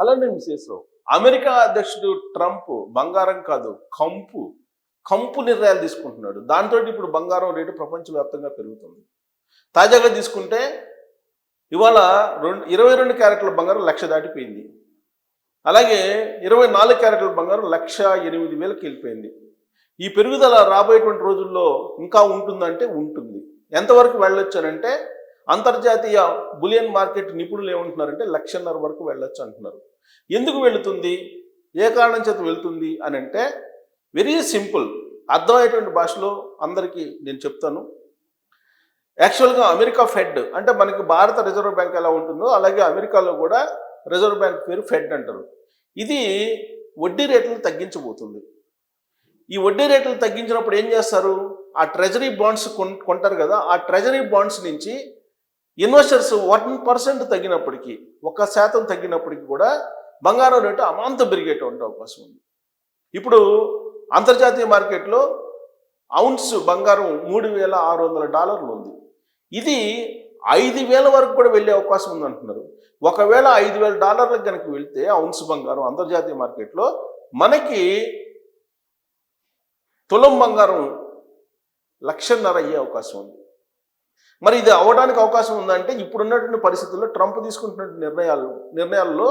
అలానే విశేషం అమెరికా అధ్యక్షుడు ట్రంప్ బంగారం కాదు కంపు. కంపు నిర్ణయాలు తీసుకుంటున్నాడు. దాంతో ఇప్పుడు బంగారం రేటు ప్రపంచవ్యాప్తంగా పెరుగుతుంది. తాజాగా తీసుకుంటే ఇవాళ రెండు ఇరవై రెండు క్యారెట్ల బంగారం లక్ష దాటిపోయింది. అలాగే ఇరవై నాలుగు క్యారెట్ల బంగారం లక్ష ఎనిమిది వేలకు వెళ్ళిపోయింది. ఈ పెరుగుదల రాబోయేటువంటి రోజుల్లో ఇంకా ఉంటుందంటే ఉంటుంది. ఎంతవరకు వెళ్ళొచ్చానంటే అంతర్జాతీయ బులియన్ మార్కెట్ నిపుణులు ఏమంటున్నారంటే లక్షన్నర వరకు వెళ్ళొచ్చు అంటున్నారు. ఎందుకు వెళుతుంది? ఏ కారణం చేత వెళుతుంది అని అంటే వెరీ సింపుల్. అర్థమయ్యేటువంటి భాషలో అందరికీ నేను చెప్తాను. యాక్చువల్గా అమెరికా ఫెడ్ అంటే మనకి భారత రిజర్వ్ బ్యాంక్ ఎలా ఉంటుందో అలాగే అమెరికాలో కూడా రిజర్వ్ బ్యాంక్ పేరు ఫెడ్ అంటారు. ఇది వడ్డీ రేట్లను తగ్గించబోతుంది. ఈ వడ్డీ రేట్లు తగ్గించినప్పుడు ఏం చేస్తారు? ఆ ట్రెజరీ బాండ్స్ కొంటారు కదా ఆ ట్రెజరీ బాండ్స్ నుంచి ఇన్వెస్టర్స్ వన్ పర్సెంట్ తగ్గినప్పటికీ ఒక శాతం తగ్గినప్పటికీ కూడా బంగారం రేటు అమాంతం పెరిగేటువంటి అవకాశం ఉంది. ఇప్పుడు అంతర్జాతీయ మార్కెట్లో ఔన్స్ బంగారం మూడు వేల ఆరు వందల డాలర్లు ఉంది. ఇది ఐదు వేల వరకు కూడా వెళ్ళే అవకాశం ఉంది అంటున్నారు. ఒకవేళ ఐదు వేల డాలర్లకు కనుక వెళ్తే ఔన్స్ బంగారం అంతర్జాతీయ మార్కెట్లో మనకి తులం బంగారం లక్షన్నర అయ్యే అవకాశం ఉంది. మరి ఇది అవ్వడానికి అవకాశం ఉందంటే ఇప్పుడున్నటువంటి పరిస్థితుల్లో ట్రంప్ తీసుకుంటున్నటువంటి నిర్ణయాలు నిర్ణయాల్లో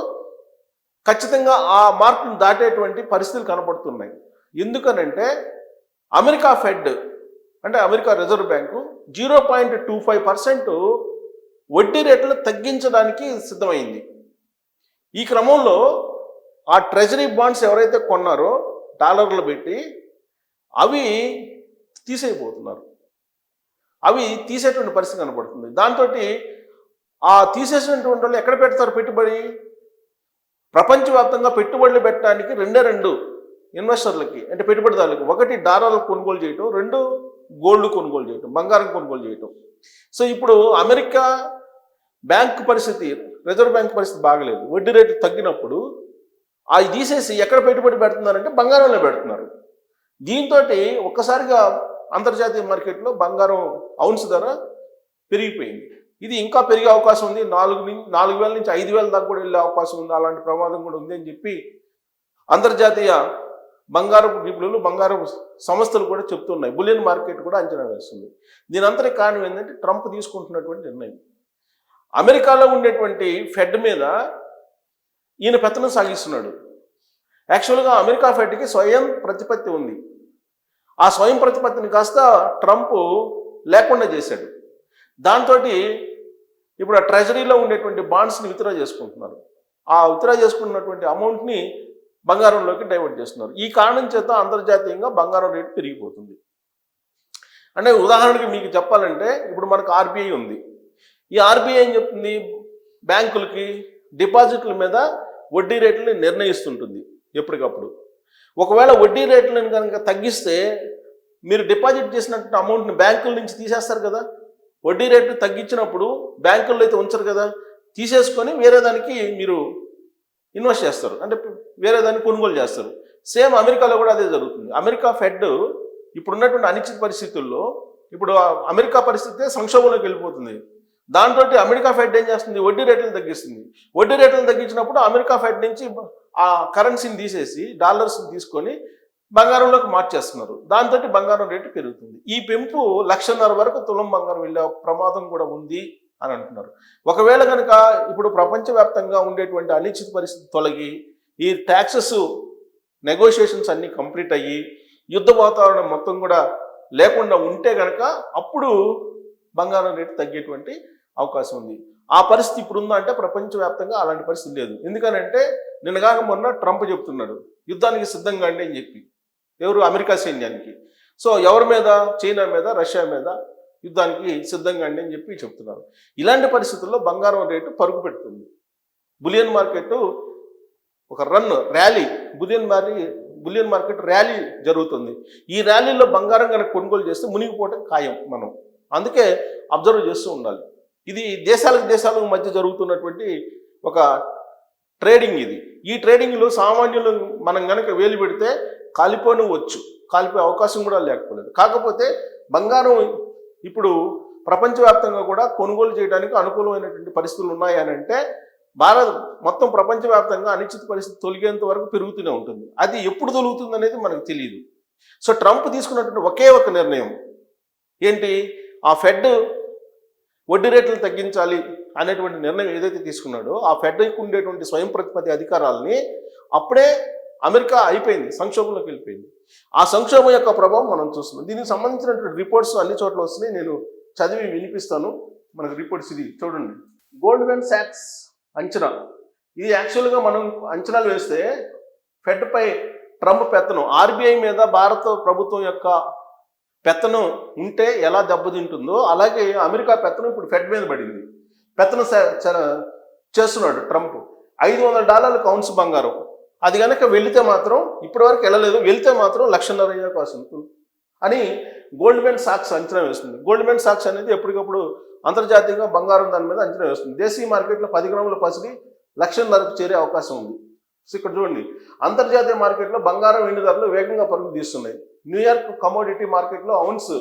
ఖచ్చితంగా ఆ మార్పును దాటేటువంటి పరిస్థితులు కనపడుతున్నాయి. ఎందుకనంటే అమెరికా ఫెడ్ అంటే America reserve bank zero point two five percent వడ్డీ రేట్లు తగ్గించడానికి సిద్ధమైంది. ఈ క్రమంలో ఆ ట్రెజరీ బాండ్స్ ఎవరైతే కొన్నారో డాలర్లు పెట్టి అవి తీసేయబోతున్నారు. అవి తీసేటువంటి పరిస్థితి కనపడుతుంది. దాంతో ఆ తీసేసినటువంటి వాళ్ళు ఎక్కడ పెడతారు పెట్టుబడి? ప్రపంచవ్యాప్తంగా పెట్టుబడులు పెట్టడానికి రెండే రెండు ఇన్వెస్టర్లకి అంటే పెట్టుబడిదారులకి. ఒకటి డాలర్లు కొనుగోలు చేయటం రెండు గోల్డ్ కొనుగోలు చేయటం బంగారం కొనుగోలు చేయటం. సో ఇప్పుడు అమెరికా బ్యాంక్ పరిస్థితి రిజర్వ్ బ్యాంక్ పరిస్థితి బాగలేదు. వడ్డీ రేటు తగ్గినప్పుడు అవి తీసేసి ఎక్కడ పెట్టుబడి పెడుతున్నారంటే బంగారంలో పెడుతున్నారు. దీంతో ఒక్కసారిగా అంతర్జాతీయ మార్కెట్లో బంగారం ఔన్స్ ధర పెరిగిపోయింది. ఇది ఇంకా పెరిగే అవకాశం ఉంది. నాలుగు నుంచి నాలుగు వేల నుంచి ఐదు వేల దాకా కూడా వెళ్ళే అవకాశం ఉంది. అలాంటి ప్రమాదం కూడా ఉంది అని చెప్పి అంతర్జాతీయ బంగారపు నిపుణులు బంగారపు సంస్థలు కూడా చెప్తున్నాయి. బులియన్ మార్కెట్ కూడా అంచనా వేస్తుంది. దీనంతటి కారణం ఏంటంటే ట్రంప్ తీసుకుంటున్నటువంటి నిర్ణయం. అమెరికాలో ఉండేటువంటి ఫెడ్ మీద ఈయన పెత్తనం సాగిస్తున్నాడు. యాక్చువల్గా అమెరికా ఫెడ్కి స్వయం ప్రతిపత్తి ఉంది. ఆ స్వయం ప్రతిపత్తిని కాస్త ట్రంప్ లేకుండా చేశాడు. దాంతో ఇప్పుడు ఆ ట్రెజరీలో ఉండేటువంటి బాండ్స్ని విత్డ్రా చేసుకుంటున్నారు. ఆ విత్డ్రా చేసుకున్నటువంటి అమౌంట్ని బంగారంలోకి డైవర్ట్ చేస్తున్నారు. ఈ కారణం చేత అంతర్జాతీయంగా బంగారం రేటు పెరిగిపోతుంది. అంటే ఉదాహరణకి మీకు చెప్పాలంటే ఇప్పుడు మనకు ఆర్బీఐ ఉంది. ఈ ఆర్బీఐ ఏం చెప్తుంది? బ్యాంకులకి డిపాజిట్ల మీద వడ్డీ రేట్లని నిర్ణయిస్తుంటుంది ఎప్పటికప్పుడు. ఒకవేళ వడ్డీ రేట్లను కనుక తగ్గిస్తే మీరు డిపాజిట్ చేసినట్టు అమౌంట్ని బ్యాంకుల నుంచి తీసేస్తారు కదా. వడ్డీ రేటు తగ్గించినప్పుడు బ్యాంకుల్లో అయితే ఉంచరు కదా. తీసేసుకొని వేరే దానికి మీరు ఇన్వెస్ట్ చేస్తారు. అంటే వేరే దాన్ని కొనుగోలు చేస్తారు. సేమ్ అమెరికాలో కూడా అదే జరుగుతుంది. అమెరికా ఫెడ్ ఇప్పుడున్నటువంటి అనిశ్చిత పరిస్థితుల్లో ఇప్పుడు అమెరికా పరిస్థితి సంక్షోభంలోకి వెళ్ళిపోతుంది. దాంతో అమెరికా ఫెడ్ ఏం చేస్తుంది? వడ్డీ రేట్లను తగ్గిస్తుంది. వడ్డీ రేట్లను తగ్గించినప్పుడు అమెరికా ఫెడ్ నుంచి ఆ కరెన్సీని తీసేసి డాలర్స్ని తీసుకొని బంగారంలోకి మార్చేస్తున్నారు. దాంతో బంగారం రేటు పెరుగుతుంది. ఈ పెంపు లక్షన్నర వరకు తులం బంగారం వెళ్ళే ప్రమాదం కూడా ఉంది అని అంటున్నారు. ఒకవేళ కనుక ఇప్పుడు ప్రపంచవ్యాప్తంగా ఉండేటువంటి అనిశ్చిత పరిస్థితి తొలగి ఈ ట్యాక్సెస్ నెగోషియేషన్స్ అన్నీ కంప్లీట్ అయ్యి యుద్ధ వాతావరణం మొత్తం కూడా లేకుండా ఉంటే కనుక అప్పుడు బంగారం రేటు తగ్గేటువంటి అవకాశం ఉంది. ఆ పరిస్థితి ఇప్పుడు ఉందా అంటే ప్రపంచవ్యాప్తంగా అలాంటి పరిస్థితి లేదు. ఎందుకనంటే నిన్నగాక మొన్న ట్రంప్ చెప్తున్నాడు. యుద్ధానికి సిద్ధంగా అండి అని చెప్పి. ఎవరు? అమెరికా సైన్యానికి. సో ఎవరి మీద? చైనా మీద? రష్యా మీద? యుద్ధానికి సిద్ధంగా అండి అని చెప్పి చెప్తున్నారు. ఇలాంటి పరిస్థితుల్లో బంగారం రేటు పరుగు పెడుతుంది. బులియన్ మార్కెట్ ఒక రన్ ర్యాలీ బులియన్ మారి బులియన్ మార్కెట్ ర్యాలీ జరుగుతుంది. ఈ ర్యాలీలో బంగారం కనుక కొనుగోలు చేస్తే మునిగిపోవటం ఖాయం మనం. అందుకే అబ్జర్వ్ చేస్తూ ఉండాలి. ఇది దేశాలకు దేశాలకు మధ్య జరుగుతున్నటువంటి ఒక ట్రేడింగ్ ఇది. ఈ ట్రేడింగ్లో సామాన్యులు మనం కనుక వేలు పెడితే కాలిపోను వచ్చు కాలిపోయే అవకాశం కూడా లేకపోలేదు. కాకపోతే బంగారం ఇప్పుడు ప్రపంచవ్యాప్తంగా కూడా కొనుగోలు చేయడానికి అనుకూలమైనటువంటి పరిస్థితులు ఉన్నాయని అంటే భారత్ మొత్తం ప్రపంచవ్యాప్తంగా అనిశ్చిత పరిస్థితి తొలగేంత వరకు పెరుగుతూనే ఉంటుంది. అది ఎప్పుడు తొలుగుతుంది అనేది మనకు తెలియదు సో ట్రంప్ తీసుకున్నటువంటి ఒకే ఒక నిర్ణయం. ఏంటి? ఆ ఫెడ్ వడ్డీ రేట్లు తగ్గించాలి అనేటువంటి నిర్ణయం ఏదైతే తీసుకున్నాడో ఆ ఫెడ్కి ఉండేటువంటి స్వయం ప్రతిపత్తి అధికారాలని అప్పుడే అమెరికా అయిపోయింది సంక్షోభంలోకి వెళ్ళిపోయింది. ఆ సంక్షోభం యొక్క ప్రభావం మనం చూస్తున్నాం. దీనికి సంబంధించినటువంటి రిపోర్ట్స్ అన్ని చోట్ల వస్తున్నాయి. నేను చదివి వినిపిస్తాను. మనకు రిపోర్ట్స్ ఇది. చూడండి. గోల్డ్మెన్ శాక్స్ అంచనా. ఇది యాక్చువల్గా మనం అంచనాలు వేస్తే ఫెడ్ పై ట్రంప్ పెత్తనం ఆర్బీఐ మీద భారత ప్రభుత్వం యొక్క పెత్తనం ఉంటే ఎలా దెబ్బతింటుందో అలాగే అమెరికా పెత్తనం ఇప్పుడు ఫెడ్ మీద పడింది. పెత్తనం చేస్తున్నాడు ట్రంప్. ఐదు వందల డాలర్లు కౌన్స్ బంగారం. అది కనుక వెళితే మాత్రం ఇప్పటివరకు వెళ్ళలేదు వెళితే మాత్రం లక్షన్నర అయ్యే అవకాశం ఉంటుంది అని గోల్డ్మెన్ సాక్స్ అంచనా వేస్తుంది. గోల్డ్మెన్ సాక్స్ అనేది ఎప్పటికప్పుడు అంతర్జాతీయంగా బంగారం దాని మీద అంచనా వేస్తుంది. దేశీయ మార్కెట్లో పది గ్రాముల పసిడి లక్షన్నరకు చేరే అవకాశం ఉంది. సో ఇక్కడ చూడండి అంతర్జాతీయ మార్కెట్లో బంగారం వెండి ధరలు వేగంగా పరుగు తీస్తున్నాయి. న్యూయార్క్ కమోడిటీ మార్కెట్లో అవున్స్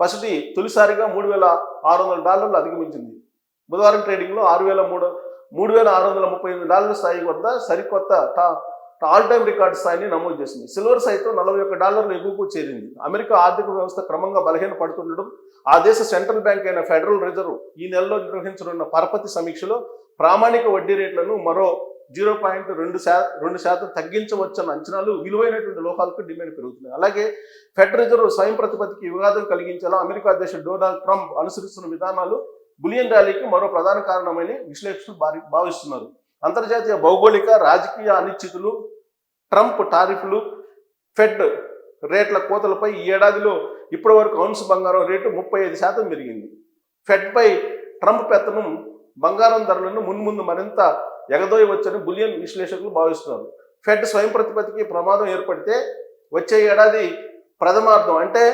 పసిడి తొలిసారిగా మూడు వేల ఆరు వందల డాలర్లు అధిగమించింది. బుధవారం ట్రేడింగ్లో ఆరు వేల మూడు మూడు వేల ఆరు వందల ముప్పై ఎనిమిది డాలర్ల స్థాయి వద్ద సరికొత్త టా ఆల్ టైమ్ రికార్డ్ స్థాయిని నమోదు చేసింది. సిల్వర్ సైతం నలభై ఒక్క డాలర్లు ఎగువకు చేరింది. అమెరికా ఆర్థిక వ్యవస్థ క్రమంగా బలహీన పడుతుండడం ఆ దేశ సెంట్రల్ బ్యాంక్ అయిన ఫెడరల్ రిజర్వ్ ఈ నెలలో నిర్వహించనున్న పరపతి సమీక్షలో ప్రామాణిక వడ్డీ రేట్లను మరో జీరో పాయింట్ రెండు శా రెండు శాతం తగ్గించవచ్చన్న అంచనాలు విలువైనటువంటి లోహాలకు డిమాండ్ పెరుగుతున్నాయి. అలాగే ఫెడ్ రిజర్వ్ స్వయం ప్రతిపత్తికి వివాదం కలిగించేలా అమెరికా అధ్యక్షుడు డొనాల్డ్ ట్రంప్ అనుసరిస్తున్న విధానాలు బులియన్ ర్యాలీకి మరో ప్రధాన కారణమని విశ్లేషకులు భారీ- భావిస్తున్నారు. అంతర్జాతీయ భౌగోళిక రాజకీయ అనిశ్చితులు ట్రంప్ టారిఫ్లు ఫెడ్ రేట్ల కోతలపై ఈ ఏడాదిలో ఇప్పటి వరకు ఔన్స్ బంగారం రేటు ముప్పై ఐదు శాతం పెరిగింది. ఫెడ్పై ట్రంప్ పెత్తనం బంగారం ధరలను మున్ముందు మరింత ఎగదోయవచ్చని బులియన్ విశ్లేషకులు భావిస్తున్నారు. ఫెడ్ స్వయం ప్రతిపత్తికి ప్రమాదం ఏర్పడితే వచ్చే ఏడాది ప్రథమార్థం అంటే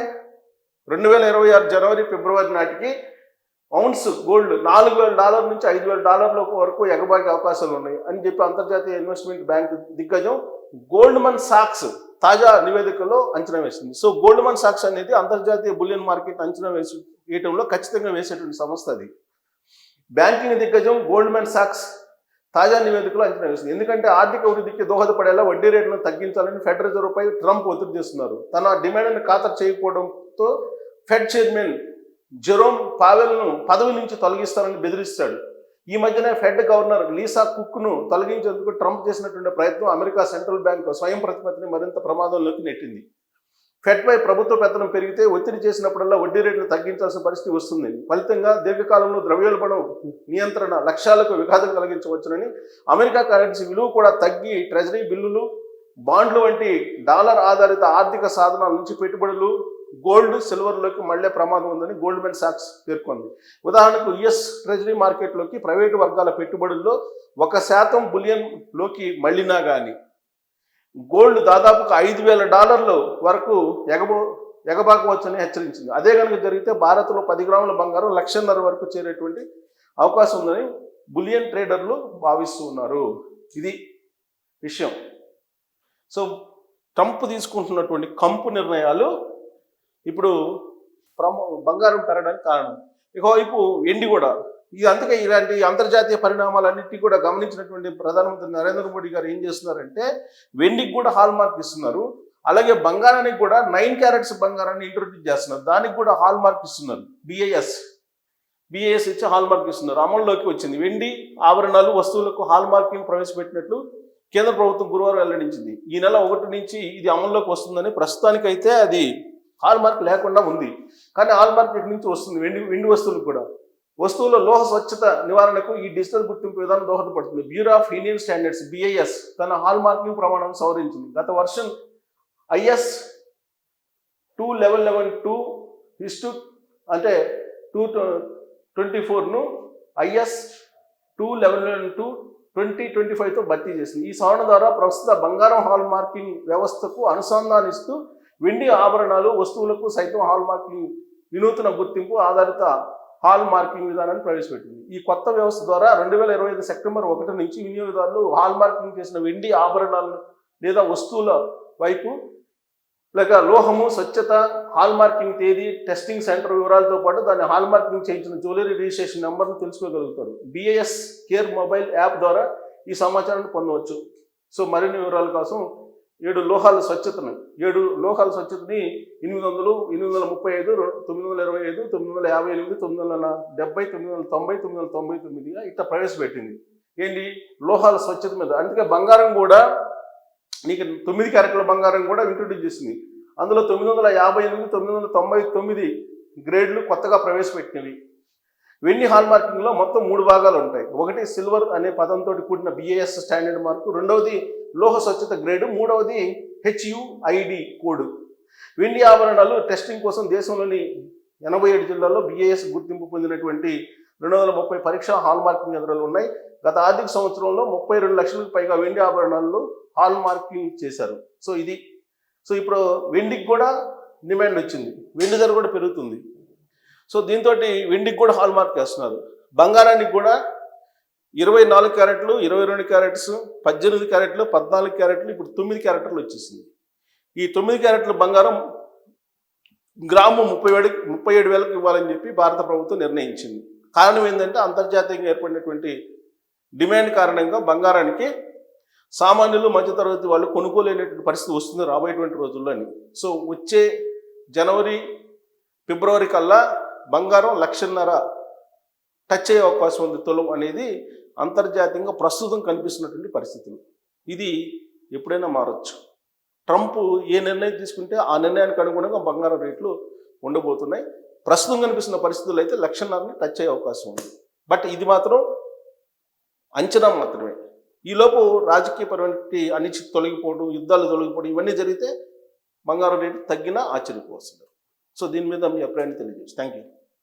రెండు వేల ఇరవై ఆరు జనవరి ఫిబ్రవరి నాటికి ఔన్స్ గోల్డ్ నాలుగు వేల డాలర్ నుంచి ఐదు వేల డాలర్ల వరకు ఎగబాగే అవకాశాలు ఉన్నాయి అని చెప్పి అంతర్జాతీయ ఇన్వెస్ట్మెంట్ బ్యాంక్ దిగ్గజం గోల్డ్మన్ సాక్స్ తాజా నివేదికలో అంచనా వేసింది. సో గోల్డ్మన్ సాక్స్ అనేది అంతర్జాతీయ బులియన్ మార్కెట్ అంచనా వేసి వేయటంలో ఖచ్చితంగా వేసేటువంటి సంస్థ అది. బ్యాంకింగ్ దిగ్గజం గోల్డ్మన్ సాక్స్ తాజా నివేదికలో అంచనా వేసింది. ఎందుకంటే ఆర్థిక వృద్ధికి దోహదపడేలా వడ్డీ రేట్లను తగ్గించాలని ఫెడ్ రిజర్వ్ పై ట్రంప్ ఒత్తిడి చేస్తున్నారు. తన డిమాండ్ను ఖాతరు చేయకపోవడంతో ఫెడ్ చైర్మన్ జెరోమ్ పావెల్ను పదవి నుంచి తొలగిస్తానని బెదిరిస్తాడు. ఈ మధ్యనే ఫెడ్ గవర్నర్ లీసా కుక్ను తొలగించేందుకు ట్రంప్ చేసినటువంటి ప్రయత్నం అమెరికా సెంట్రల్ బ్యాంక్ స్వయం ప్రతిపత్తిని మరింత ప్రమాదంలోకి నెట్టింది. ఫెడ్పై ప్రభుత్వ పెత్తనం పెరిగితే ఒత్తిడి చేసినప్పుడల్లా వడ్డీ రేట్లు తగ్గించాల్సిన పరిస్థితి వస్తుంది. ఫలితంగా దీర్ఘకాలంలో ద్రవ్యోల్బణం నియంత్రణ లక్ష్యాలకు విఘాతం కలిగించవచ్చునని అమెరికా కరెన్సీ విలువ కూడా తగ్గి ట్రెజరీ బిల్లులు బాండ్లు వంటి డాలర్ ఆధారిత ఆర్థిక సాధనాల నుంచి పెట్టుబడులు గోల్డ్ సిల్వర్లోకి మళ్ళే ప్రమాదం ఉందని గోల్డ్మెన్ సాక్స్ పేర్కొంది. ఉదాహరణకు యుఎస్ ట్రెజరీ మార్కెట్లోకి ప్రైవేటు వర్గాల పెట్టుబడుల్లో ఒక శాతం బులియన్లోకి మళ్ళినా కానీ గోల్డ్ దాదాపుగా ఐదు వేల డాలర్లు వరకు ఎగబో ఎగబాకవచ్చని హెచ్చరించింది. అదే కనుక జరిగితే భారత్లో పది గ్రాముల బంగారం లక్షన్నర వరకు చేరేటువంటి అవకాశం ఉందని బులియన్ ట్రేడర్లు భావిస్తూ ఉన్నారు. ఇది విషయం. సో ట్రంప్ తీసుకుంటున్నటువంటి కంపు నిర్ణయాలు ఇప్పుడు ప్రమో బంగారం పెరగడానికి కారణం. ఇకవైపు ఎండి కూడా. ఇది అందుకే ఇలాంటి అంతర్జాతీయ పరిణామాలన్నింటినీ కూడా గమనించినటువంటి ప్రధానమంత్రి నరేంద్ర మోడీ గారు ఏం చేస్తున్నారంటే వెండికి కూడా హాల్ మార్క్ ఇస్తున్నారు. అలాగే బంగారానికి కూడా నైన్ క్యారెట్స్ బంగారాన్ని ఇంట్రొడ్యూస్ చేస్తున్నారు. దానికి కూడా హాల్ మార్క్ ఇస్తున్నారు. బిఐఎస్ బిఐఎస్ ఇచ్చి హాల్ మార్క్ ఇస్తున్నారు. అమల్లోకి వచ్చింది. వెండి ఆభరణాలు వస్తువులకు హాల్ మార్కింగ్ ప్రవేశపెట్టినట్లు కేంద్ర ప్రభుత్వం గురువారం వెల్లడించింది. ఈ నెల ఒకటి నుంచి ఇది అమల్లోకి వస్తుందని ప్రస్తుతానికైతే అది హాల్ మార్క్ లేకుండా ఉంది. కానీ హాల్ మార్క్ ఇటు నుంచి వస్తుంది వెండి వెండి వస్తువులు కూడా. వస్తువుల లోహ స్వచ్ఛత నివారణకు ఈ డిజిటల్ గుర్తింపు విధానం దోహదపడుతుంది. Bureau of Indian standards BIS తన హాల్ మార్కింగ్ ప్రమాణం సవరించింది. గత వర్షం IS two eleven eleven two హిస్టు అంటే two twenty ఫోర్ను IS two eleven eleven two twenty twenty ఫైవ్తో భర్తీ చేసింది. ఈ సవరణ ద్వారా ప్రస్తుత బంగారం హాల్ మార్కింగ్ వ్యవస్థకు అనుసంధానిస్తూ వెండి ఆభరణాలు వస్తువులకు సైతం హాల్ మార్కింగ్ వినూత్న గుర్తింపు ఆధారిత హాల్ మార్కింగ్ విధానాన్ని ప్రవేశపెట్టింది. ఈ కొత్త వ్యవస్థ ద్వారా రెండు వేల ఇరవై ఐదు సెప్టెంబర్ ఒకటి నుంచి వినియోగదారులు హాల్ మార్కింగ్ చేసిన వెండి ఆభరణాలను లేదా వస్తువుల వైపు లేక లోహము స్వచ్ఛత హాల్ మార్కింగ్ తేదీ టెస్టింగ్ సెంటర్ వివరాలతో పాటు దాన్ని హాల్ మార్కింగ్ చేయించిన జ్యువెలరీ రిజిస్ట్రేషన్ నెంబర్ను తెలుసుకోగలుగుతారు. బిఏఎస్ కేర్ మొబైల్ యాప్ ద్వారా ఈ సమాచారాన్ని పొందవచ్చు. సో మరిన్ని వివరాల కోసం ఏడు లోహాల స్వచ్ఛతను ఏడు లోహాల స్వచ్ఛతని ఎనిమిది వందలు ఎనిమిది వందల ముప్పై ఐదు తొమ్మిది వందల ఇరవై ఐదు తొమ్మిది వందల యాభై ఎనిమిది తొమ్మిది వందల డెబ్బై తొమ్మిది వందల తొంభై తొమ్మిది వందల తొంభై తొమ్మిదిగా ఇట్లా ప్రవేశపెట్టింది. ఏంటి? లోహాల స్వచ్ఛత మీద. అందుకే బంగారం కూడా నీకు తొమ్మిది క్యారెట్ల బంగారం కూడా ఇంట్రొడ్యూస్ చేసింది. అందులో తొమ్మిది వందల యాభై ఎనిమిది తొమ్మిది వందల తొంభై తొమ్మిది గ్రేడ్లు కొత్తగా ప్రవేశపెట్టినవి. వెండి హాల్ మార్కింగ్లో మొత్తం మూడు భాగాలు ఉంటాయి. ఒకటి సిల్వర్ అనే పదంతో కూడిన బిఏఎస్ స్టాండర్డ్ మార్కు రెండవది లోహ స్వచ్ఛత గ్రేడు మూడవది హెచ్యుఐడి కోడ్. వెండి ఆభరణాలు టెస్టింగ్ కోసం దేశంలోని ఎనభై ఏడు జిల్లాల్లో బిఏఎస్ గుర్తింపు పొందినటువంటి రెండు వందల ముప్పై పరీక్ష హాల్ మార్కింగ్ కేంద్రాలు ఉన్నాయి. గత ఆర్థిక సంవత్సరంలో ముప్పై రెండు లక్షలకు పైగా వెండి ఆభరణాలు హాల్ మార్కింగ్ చేశారు. సో ఇది సో ఇప్పుడు వెండికి కూడా డిమాండ్ వచ్చింది. వెండి ధర కూడా పెరుగుతుంది. సో దీంతో వెండికి కూడా హాల్ మార్క్ బంగారానికి కూడా ఇరవై నాలుగు క్యారెట్లు ఇరవై రెండు క్యారెట్స్ పద్దెనిమిది క్యారెట్లు పద్నాలుగు క్యారెట్లు ఇప్పుడు తొమ్మిది క్యారెట్లు వచ్చేసింది. ఈ తొమ్మిది క్యారెట్లు బంగారం గ్రాము ముప్పై ఏడు ముప్పై ఏడు వేలకు ఇవ్వాలని చెప్పి భారత ప్రభుత్వం నిర్ణయించింది. కారణం ఏంటంటే అంతర్జాతీయంగా ఏర్పడినటువంటి డిమాండ్ కారణంగా బంగారానికి సామాన్యులు మధ్యతరగతి వాళ్ళు కొనుక్కోలేనటువంటి పరిస్థితి వస్తుంది రాబోయేటువంటి రోజుల్లో అని. సో వచ్చే జనవరి ఫిబ్రవరి కల్లా బంగారం లక్షన్నర టచ్ అయ్యే అవకాశం ఉంది. తులం అనేది అంతర్జాతీయంగా ప్రస్తుతం కనిపిస్తున్నటువంటి పరిస్థితులు. ఇది ఎప్పుడైనా మారచ్చు. ట్రంప్ ఏ నిర్ణయం తీసుకుంటే ఆ నిర్ణయానికి అనుగుణంగా బంగారం రేట్లు ఉండబోతున్నాయి. ప్రస్తుతం కనిపిస్తున్న పరిస్థితులు అయితే లక్షణాన్ని టచ్ అయ్యే అవకాశం ఉంది. బట్ ఇది మాత్రం అంచనా మాత్రమే. ఈలోపు రాజకీయపరమైన అనిశ్చితి తొలగిపోవడం యుద్ధాలు తొలగిపోవడం ఇవన్నీ జరిగితే బంగారం రేటు తగ్గినా ఆశ్చర్యపోవస్తుంది సో దీని మీద మీ అభిప్రాయాన్ని తెలియజేసి థ్యాంక్ యూ